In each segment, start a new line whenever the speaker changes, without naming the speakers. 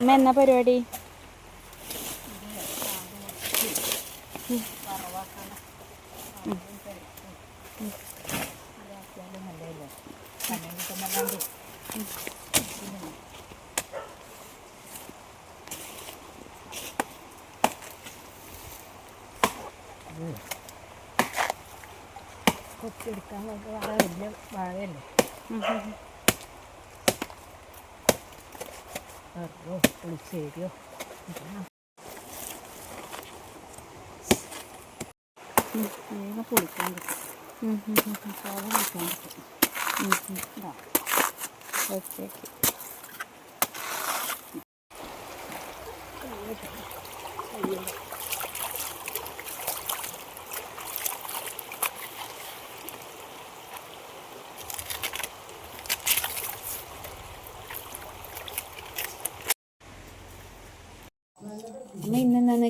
അമ്മ എന്നാ പരിപാടി?
കൊത്തിയെടുക്കാൻ വളരെ വലിയ വാഴയല്ലേ കറിയോ പുളിശ്ശേരിയോ വേഗം പൊളിക്കാൻ പറ്റും സാധ പൊളിക്കാൻ പറ്റും ഇതാ
ഓക്കെ ഓക്കെ അമ്മ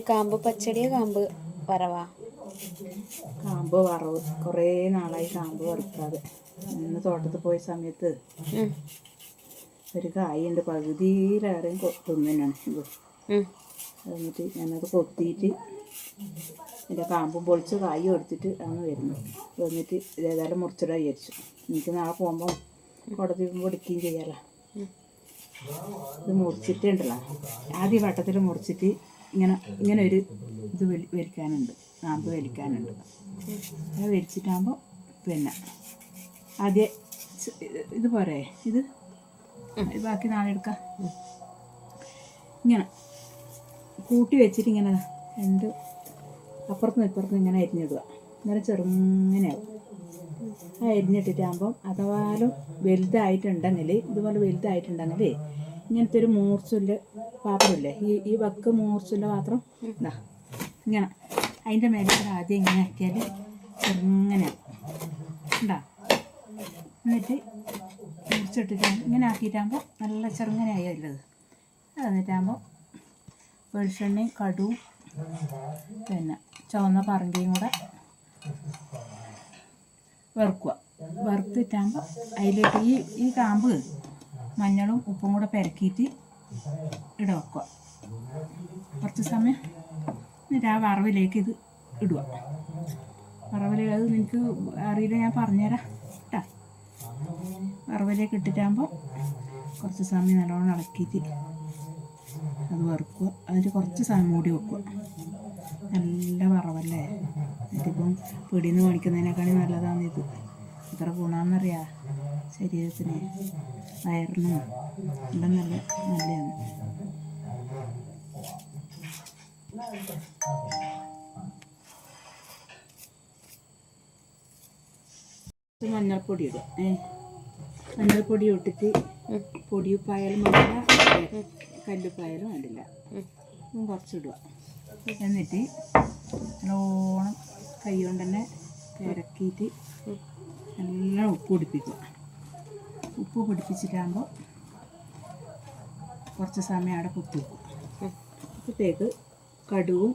കാമ്പ് പച്ചടിയോ കാമ്പ് വറവാ?
കാമ്പ് വറവ്. കുറേ നാളായി കാമ്പ് വറുക്കാതെ. ഇന്ന് തോട്ടത്തിൽ പോയ സമയത്ത് ഒരു കായുണ്ട്. പകുതിയിലേറെയും
കൊത്തുന്നതിനാണ്
എന്നിട്ട് ഞാനത് കൊത്തിയിട്ട് എന്റെ കാമ്പും പൊളിച്ച് കായ് എടുത്തിട്ട് ആണ് വരുന്നത് വന്നിട്ട് ഇതേതായാലും മുറിച്ചിടാൻ വിചാരിച്ചു. എനിക്ക് നാളെ പോകുമ്പോൾ കുടത്തി പൊടിക്കുകയും ചെയ്യാമല്ലോ ഇത് മുറിച്ചിട്ടുണ്ടല്ലോ. ആദ്യ വട്ടത്തിൽ മുറിച്ചിട്ട് ഇങ്ങനെ ഇങ്ങനെ ഒരു ഇത് വലി വലിക്കാനുണ്ട് നാമ്പ് വലിക്കാനുണ്ട് അത് വലിച്ചിട്ടാകുമ്പോൾ പിന്നെ ആദ്യം ഇത് പോരെ ഇത്? ബാക്കി നാളെ എടുക്കാം. ഇങ്ങനെ കൂട്ടി വെച്ചിട്ട് ഇങ്ങനെ രണ്ട് അപ്പുറത്തുനിന്ന് ഇപ്പുറത്തുനിന്ന് ഇങ്ങനെ അരിഞ്ഞിടുക. ഇങ്ങനെ ചെറുങ്ങനെയാവും ആ അരിഞ്ഞിട്ടിട്ടാകുമ്പം അഥവാലും വലുതായിട്ടുണ്ടെങ്കിൽ ഇതുപോലെ വലുതായിട്ടുണ്ടെങ്കിൽ ഇങ്ങനത്തെ ഒരു മൂർച്ചുള്ള പാത്രമില്ലേ? ഈ ഈ വക്ക് മൂർച്ചുള്ള പാത്രം? ഇതാ ഇങ്ങനെ. അതിന്റെ മേലെ ആദ്യം ഇങ്ങനെ ആക്കിയാൽ ചെറുങ്ങനെ. ഉണ്ടാ എന്നിട്ട് മുറിച്ചിട്ടിട്ട് ഇങ്ങനെ ആക്കിയിട്ടാകുമ്പോൾ നല്ല ചെറുങ്ങനെ ഉള്ളത് അത് എന്നിട്ടാകുമ്പോൾ വെളിച്ചെണ്ണയും കടുവും പിന്നെ ചുവന്ന പറങ്കിയും കൂടെ വറുക്കുക. വറുത്തിട്ടാകുമ്പോൾ അതിലേക്ക് ഈ ഈ കാമ്പ് മഞ്ഞളും ഉപ്പും കൂടെ പെരക്കിയിട്ട് ഇട വെക്കുക. കുറച്ച് സമയം എന്നിട്ട് ആ വറവിലേക്ക് ഇത് ഇടുക. വറവിൽ അത് നിങ്ങൾക്ക് അറിയില്ല ഞാൻ പറഞ്ഞുതരാം കേട്ടോ വറവിലേക്ക് ഇട്ടിട്ടാകുമ്പോൾ കുറച്ച് സമയം നല്ലോണം ഇളക്കിയിട്ട് അത് വറുക്കുക. അതിൽ കുറച്ച് സമയം കൂടി വെക്കുക. നല്ല വറവല്ലേ? ഇതിപ്പം പിടിയിൽ നിന്ന് മേടിക്കുന്നതിനേക്കാളും നല്ലതാണ് ഇത്. എത്ര ഗുണമെന്നറിയാം ശരീരത്തിന്. വയറിനും ഇവിടെ നല്ല നല്ലതാണ് മഞ്ഞൾപ്പൊടി ഇടുക ഏ മഞ്ഞൾപ്പൊടി ഇട്ടിട്ട് പൊടിയുപ്പായാലും വേണ്ടില്ല കല്ലുപ്പായാലും വേണ്ടില്ല കുറച്ചിടുക. എന്നിട്ട് നല്ലോണം കൈ കൊണ്ട് തന്നെ ഇറക്കിയിട്ട്
നല്ലോണം
നല്ല ഉപ്പ് പിടിപ്പിക്കുക. ഉപ്പ് പിടിപ്പിച്ചിട്ടാകുമ്പോൾ കുറച്ച് സമയം അവിടെ കുത്തി വെക്കും. അപ്പോഴത്തേക്ക് കടുവും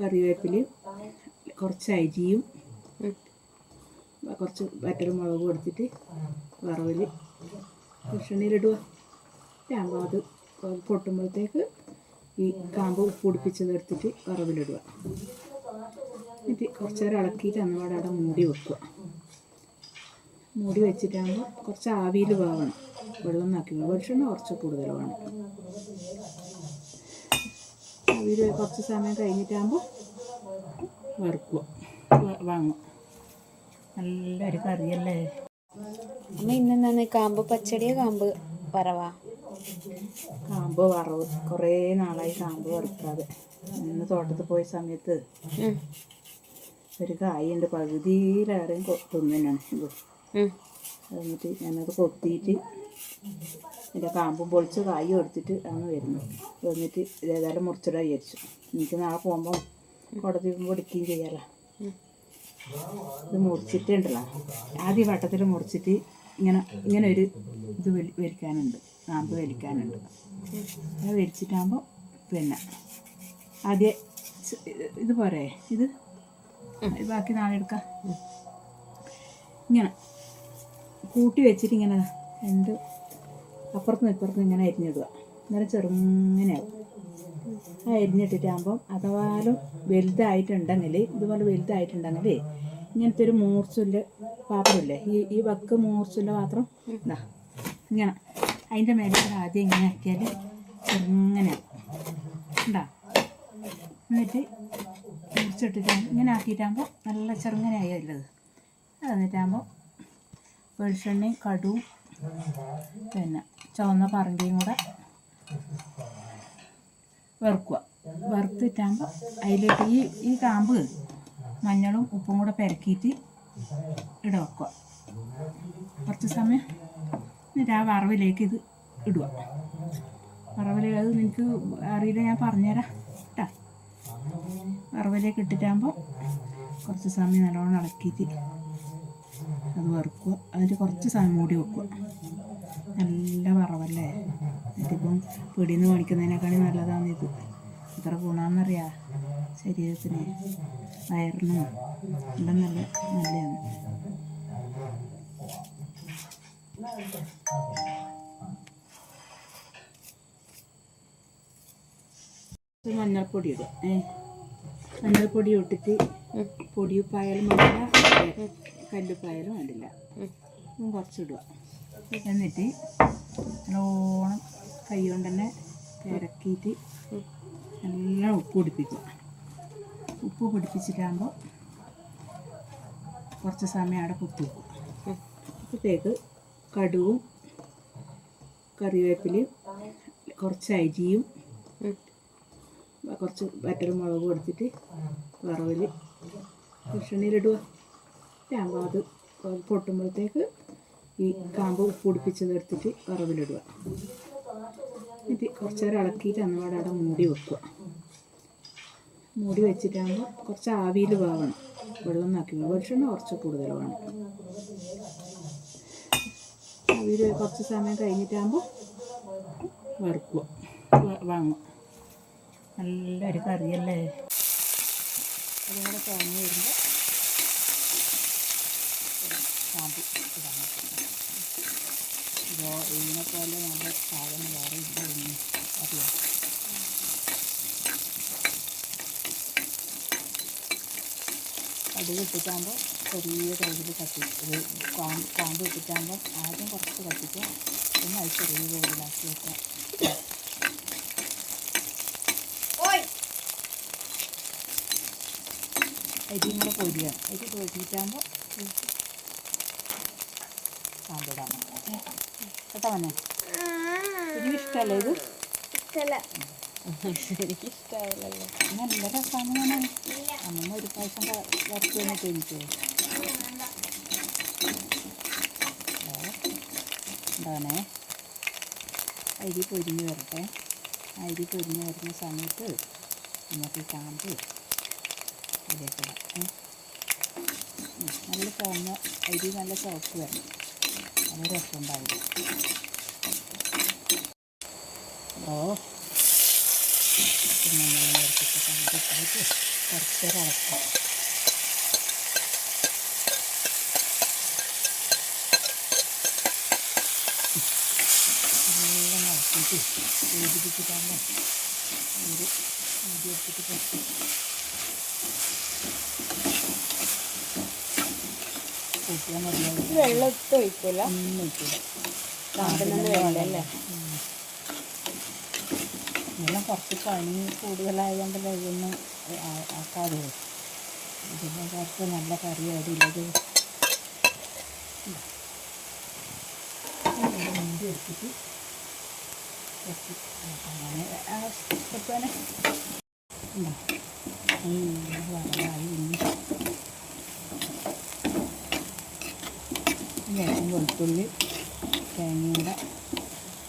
കറിവേപ്പിലയും കുറച്ച് അരിയും കുറച്ച് വറ്റൽ മുളകും എടുത്തിട്ട് വറവിൽ ഭക്ഷണിയിലിടുക ഇതാകുമ്പോൾ അത് പൊട്ടുമ്പോഴത്തേക്ക് ഈ കാമ്പ് ഉപ്പ് പിടിപ്പിച്ചത് എടുത്തിട്ട് വറവിലിടുക. എന്നിട്ട് കുറച്ചേരം ഇളക്കിയിട്ട് അന്നപാടെ അവിടെ മൂടി വെക്കുക. മൂടി വെച്ചിട്ടാകുമ്പോൾ കുറച്ച് ആവിയിൽ വേവണം. വെള്ളം നാക്കി വെളിച്ചെണ്ണ കുറച്ച് കൂടുതൽ വേണം. ആവിയിൽ കുറച്ച് സമയം കഴിഞ്ഞിട്ടാകുമ്പോൾ വറുക്കുക. വാങ്ങും നല്ലൊരു കറിയല്ലേ?
അമ്മ ഇന്നെന്താന്ന് കാമ്പ് പച്ചടിയോ കാമ്പ് വറവാ?
കാമ്പ് വറവ്. കുറേ നാളായി കാമ്പ് വറുക്കാതെ. ഇന്ന് തോട്ടത്തിൽ പോയ സമയത്ത് ഒരു കായുണ്ട്. പകുതിയിലേറെയും
തിന്നാണ്
എന്നിട്ട് ഞാനത് കൊത്തിയിട്ട് എന്റെ കാമ്പും പൊളിച്ച് കായും എടുത്തിട്ട് ആണ് വരുന്നു. എന്നിട്ട് ഇതേതായാലും മുറിച്ചിടാൻ വിചാരിച്ചു. എനിക്ക് നാളെ പോകുമ്പോൾ കുടത്തി പൊടിക്കുകയും ചെയ്യാമല്ലോ ഇത് മുറിച്ചിട്ടുണ്ടല്ലോ. ആദ്യ വട്ടത്തിൽ മുറിച്ചിട്ട് ഇങ്ങനെ ഇങ്ങനെ ഒരു ഇത് വലി വലിക്കാനുണ്ട്. കാമ്പ് വലിക്കാനുണ്ട്. അത് വലിച്ചിട്ടാകുമ്പോൾ പിന്നെ ആദ്യം ഇത് പോരെ? ഇത്? ഇത് ബാക്കി നാളെ എടുക്കാം. ഇങ്ങനെ. കൂട്ടി വെച്ചിട്ട് ഇങ്ങനെ രണ്ട് അപ്പുറത്തുനിന്ന് ഇപ്പുറത്തുനിന്ന് ഇങ്ങനെ അരിഞ്ഞിടുക. അന്നേരം ചെറുങ്ങനെയാവും. ആ അരിഞ്ഞിട്ടിട്ടാകുമ്പം അഥവാലും വലുതായിട്ടുണ്ടെങ്കിൽ ഇതുപോലെ വലുതായിട്ടുണ്ടെങ്കിൽ ഇങ്ങനത്തെ ഒരു മൂർച്ചുള്ള പാത്രമില്ലേ? ഈ ഈ വക്ക് മൂർച്ചുള്ള പാത്രം? ഇതാ ഇങ്ങനെ. അതിന്റെ മേലെ ആദ്യം ഇങ്ങനെ ആക്കിയാൽ ചെറുങ്ങനെ ഉണ്ടാ എന്നിട്ട് മുറിച്ചിട്ടിട്ട് ഇങ്ങനെ ആക്കിയിട്ടാകുമ്പോൾ നല്ല ചെറുങ്ങനെയായി ഉള്ളത്. അത് എന്നിട്ടാകുമ്പോൾ വെളിച്ചെണ്ണയും കടുവും പിന്നെ ചുവന്ന പറങ്കിയും കൂടെ വറുക്കുക. വറുത്തിട്ടാകുമ്പോൾ അതിലേക്ക് ഈ ഈ കാമ്പ് മഞ്ഞളും ഉപ്പും കൂടെ പെരക്കിയിട്ട് ഇട വെക്കുക. കുറച്ച് സമയം എന്നിട്ട് ആ വറവിലേക്ക് ഇത് ഇടുക. വറവിലേക്ക് അത് നിനക്ക് അറിയില്ല ഞാൻ പറഞ്ഞുതരാം കേട്ടോ വറവിലേക്ക് ഇട്ടിട്ടാകുമ്പോൾ കുറച്ച് സമയം നല്ലോണം ഇളക്കിയിട്ട് അത് വറുക്കുക. അതിൽ കുറച്ച് സമയം കൂടി വെക്കുക. നല്ല വറവല്ലേ? ഇതിപ്പം പിടിയിൽ നിന്ന് മേടിക്കുന്നതിനേക്കാളും നല്ലതാണ് ഇത്. എത്ര ഗുണമെന്നറിയാ ശരീരത്തിന്. വയറിനും എല്ലാം നല്ല നല്ലതാണ്. മഞ്ഞൾപ്പൊടി ഇടുക. ഏ? മഞ്ഞൾപ്പൊടി ഇട്ടിട്ട് പൊടിയുപ്പായാലും വേണ്ടില്ല കല്ലുപ്പായാലും വേണ്ടില്ല. കുറച്ചിടുക. എന്നിട്ട് നല്ലോണം കൈ കൊണ്ട് തന്നെ ഇറക്കിയിട്ട് നല്ല ഉപ്പ് പിടിപ്പിക്കുക. ഉപ്പ് പിടിപ്പിച്ചിട്ടാകുമ്പോൾ കുറച്ച് സമയം അവിടെ കുത്തി വെക്കുക. അപ്പോഴത്തേക്ക് കടുവും കറിവേപ്പിലയും കുറച്ച് അരിയും കുറച്ച് വറ്റൽ മുളക് കൊടുത്തിട്ട് വറവിൽ ഭക്ഷണിയിലിടുക ആകുമ്പോൾ അത് പൊട്ടുമ്പോഴത്തേക്ക് ഈ കാമ്പ് പിടിപ്പിച്ചത് എടുത്തിട്ട് വറവിലിടുക. എന്നിട്ട് കുറച്ച് നേരം ഇളക്കിയിട്ട് അന്നപാടെ അവിടെ മൂടി വെക്കുക. മൂടി വെച്ചിട്ടാകുമ്പോൾ കുറച്ച് ആവിയിൽ വേവണം. വെള്ളം നാക്കി വെളിച്ചെണ്ണ കുറച്ച് കൂടുതൽ വേണം. ആവിയിൽ കുറച്ച് സമയം കഴിഞ്ഞിട്ടാകുമ്പോൾ വറുക്കുക. വാങ്ങും നല്ലൊരു കറിയല്ലേ? അതും കൂടെ വരുമ്പോൾ കാമ്പ് ഇടാൻ പറ്റും. ഇതോ ഇതിനെ പോലെ നല്ല സാധനം വേറെ ഇല്ല അറിയാം കടുക് ഇട്ടിട്ടാകുമ്പോൾ ചെറിയ കടുകിൽ കത്തി. ഇത് കാമ്പ് കാമ്പ് ഇട്ടിട്ടാകുമ്പോൾ ആദ്യം കുറച്ച് കത്തിക്കുക. പിന്നെ അത് ചെറിയ കടുകിലാക്കി വെക്കാം അരിയും കൂടെ പൊരിയുക അരി പൊരിയിട്ടാകുമ്പോൾ കാമ്പിടാൻ കേട്ടോ മോനെ എനിക്ക് ഇഷ്ടമല്ലേ ഇത്?
എനിക്കിഷ്ടാവില്ലല്ലോ
നല്ല രസമാണ് മോനെ. അമ്മ ഒരു പ്രാവശ്യം വരച്ച് തന്നിട്ട് എനിക്ക്. എന്താണേ അരി പൊരിഞ്ഞ് വരട്ടെ. അരി പൊരിഞ്ഞ് വരുന്ന സമയത്ത് നമുക്ക് കാമ്പ് ഉം, നല്ല ചുവന്ന അരി നല്ല ചുവപ്പ് വരണം നല്ല രസം ഉണ്ടാവില്ല. ഓ. നമ്മൾ നേരത്തെ കാമ്പ് ഇട്ടിട്ട് കുറച്ചേരം ഇളക്കാം എല്ലാം ഇളക്കിയിട്ട് വേദിപ്പിച്ചിട്ടാകുമ്പോൾ ഒരു ഇത് എടുത്തിട്ട് കൂട്ടിയാൽ മതിയാവും
വെള്ളം ഒട്ടും ഒഴിക്കില്ല
ഒന്നും കുറച്ച് പണി കൂടുതലായതുകൊണ്ട് കഴിയുന്ന ആക്കാതെ ഇതിന്റെ കുറച്ച് നല്ല കറി എടുത്തിട്ട് വെച്ച്. അങ്ങനെ. വെളുത്തുള്ളി തേങ്ങയുടെ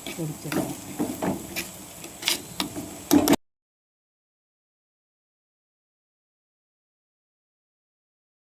പൊടിച്ചിടണം